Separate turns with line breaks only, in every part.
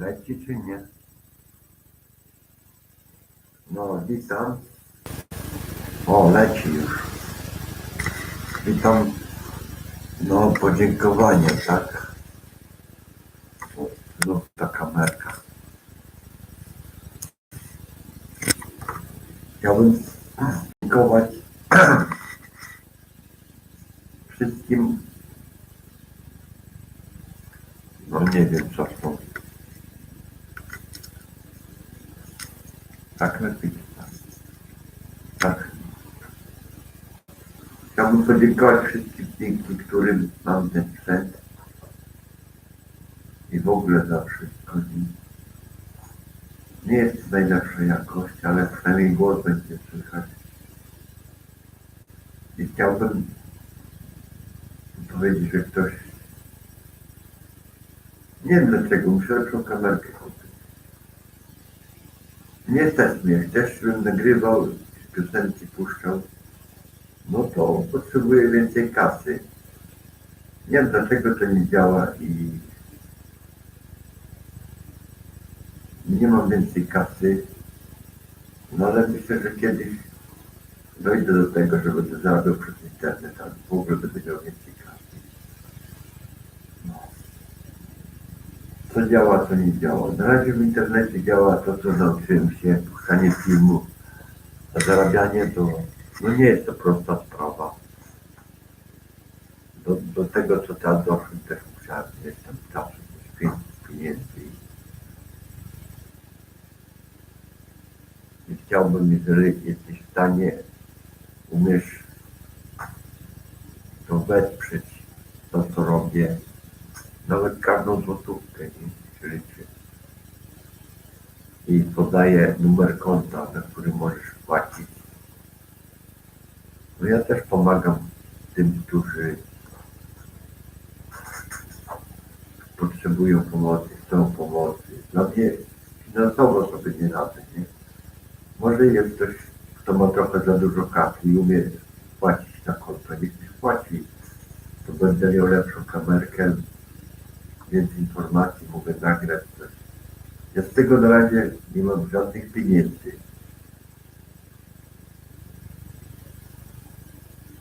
Leci czy nie? No, witam. O, leci już. Witam. No, podziękowanie, tak? Znów ta kamerka. Chciałbym podziękować wszystkim. No nie wiem co są. Tak lepiej. Tak. Chciałbym podziękować wszystkim dzięki którym mam ten sprzęt i w ogóle za wszystko. Nie jest to najlepsza jakość, ale przynajmniej głos będzie słychać. I chciałbym powiedzieć, że ktoś nie wiem dlaczego, muszę lepszą kamerkę kupić. Nie stać mnie, bym nagrywał, piosenki puszczał, no to potrzebuję więcej kasy. Nie wiem dlaczego to nie działa i nie mam więcej kasy, no ale myślę, że kiedyś dojdę do tego, że będę zarabiał przez internet, albo w ogóle będę miał więcej kasy. No. Co działa, co nie działa. Na razie w internecie działa to, co nauczyłem się, puszczanie filmu, a zarabianie to, no nie jest to prosta sprawa. Do, do tego, co teraz doszłem, też musiałem tam czasu, mieć pieniędzy. I chciałbym, jeżeli jesteś w stanie, umiesz to wesprzeć to, co robię, nawet każdą złotówkę, nie? Liczy. I podaję numer konta, na który możesz płacić. No ja też pomagam tym, którzy potrzebują pomocy, chcą pomocy. Dla mnie finansowo sobie nie radzę, nie? Może jest ktoś, kto ma trochę za dużo kasy i umie płacić na konto, niech mi płaci. To będę miał lepszą kamerkę, więcej informacji, mogę nagrać coś. Ja z tego na razie nie mam żadnych pieniędzy.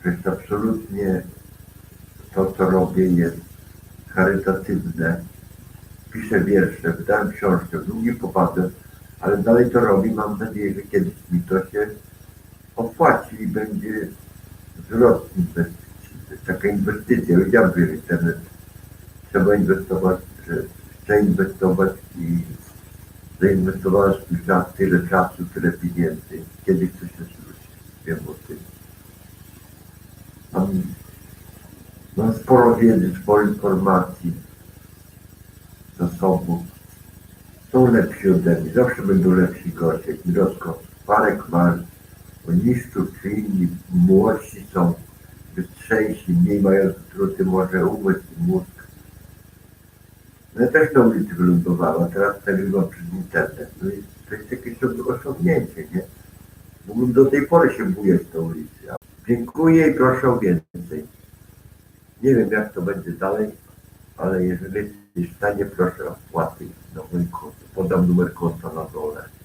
Jest absolutnie to, co robię, jest charytatywne. Piszę wiersze, wydałem książkę, długi popadek, ale dalej to robię. Mam nadzieję, że kiedyś mi to się opłaci i będzie wzrost inwestycji. To jest taka inwestycja. Wiedziałem, że w internet trzeba inwestować, że chcę inwestować i zainwestowałem swój czas, tyle czasu, tyle pieniędzy. Kiedyś coś się zwróci. Wiem o tym. Mam, mam sporo wiedzy, sporo informacji, zasobów. Są lepsi ode mnie, zawsze będą lepsi goście. Mirosław Parek ma, niższych czy inni młodsi są bystrzejsi, mniej mają truty, może umysł i mózg. No też na ulicy wylądowałem, a teraz nagrywam przez internet. No i to jest jakieś osiągnięcie, nie? Mógłbym do tej pory się bujać na ulicy. A Dziękuję i proszę o więcej. Nie wiem jak to będzie dalej, ale jeżeli jesteś w stanie, proszę o wpłaty na mój konto. Podam numer konta na dole.